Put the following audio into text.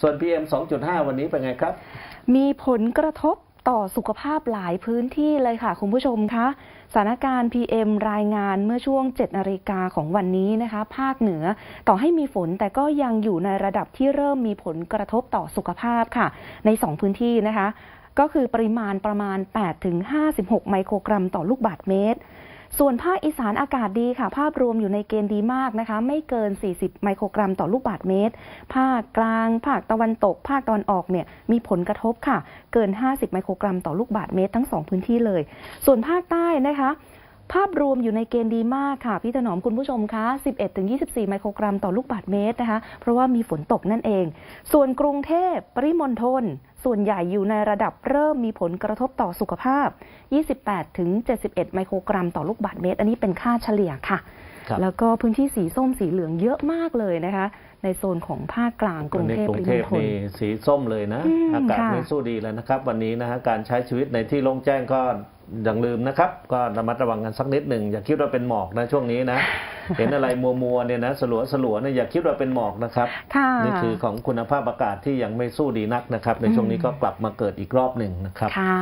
ส่วน PM 2.5 วันนี้เป็นไงครับ มีผลกระทบต่อสุขภาพหลายพื้นที่เลยค่ะ คุณผู้ชมคะสถานการณ์ PM รายงานเมื่อช่วง 7 นาฬิกาของวันนี้นะคะ ภาคเหนือต่อให้มีฝนแต่ก็ยังอยู่ในระดับที่เริ่มมีผลกระทบต่อสุขภาพค่ะ ใน 2 พื้นที่นะคะ ก็คือปริมาณประมาณ 8-56 ไมโครกรัมต่อลูกบาศก์เมตร ส่วนภาคอีสานอากาศดีค่ะ ภาพรวมอยู่ในเกณฑ์ดีมากนะคะ ไม่เกิน 40 ไมโครกรัมต่อลูกบาศก์เมตร ภาคกลาง ภาคตะวันตก ภาคตะวันออกเนี่ยมีผลกระทบค่ะ เกิน 50 ไมโครกรัมต่อลูกบาศก์เมตร ทั้ง 2 พื้นที่เลย ส่วนภาคใต้นะคะภาพรวมอยู่ในเกณฑ์ดีมากค่ะ พี่ถนอมคุณผู้ชมคะ 11-24 ไมโครกรัมต่อลูกบาศก์เมตรนะคะ เพราะว่ามีฝนตกนั่นเอง ส่วนกรุงเทพปริมณฑล ส่วนใหญ่อยู่ในระดับเริ่มมีผลกระทบต่อสุขภาพ 28-71 ไมโครกรัมต่อลูกบาศก์เมตร อันนี้เป็นค่าเฉลี่ยค่ะครับแล้วก็พื้นที่สีส้มสีเหลืองเยอะมากเลยนะคะ ในโซนของภาคกลางกรุงในเทพกรุปงริเทมพณฑลนี่สีส้มเลยนะอืมอากาศค่ะไม่สู้ดีแล้วนะครับ วันนี้นะฮะการใช้ชีวิตในที่โล่งแจ้งก็ อย่าลืมนะครับ ก็ระมัดระวังกันสักนิดหนึ่งอย่าคิดว่าเป็นหมอกนะช่วงนี้นะ เห็นอะไรมัวมัวๆเนี่ยนะสลัวสลัวๆเนี่ยอย่าคิดว่าเป็นหมอกนะครับค่ะนี่คือของคุณภาพอากาศที่ยังไม่สู้ดีนักนะครับ ในช่วงนี้ก็กลับมาเกิดอีกรอบหนึ่งนะครับค่ะ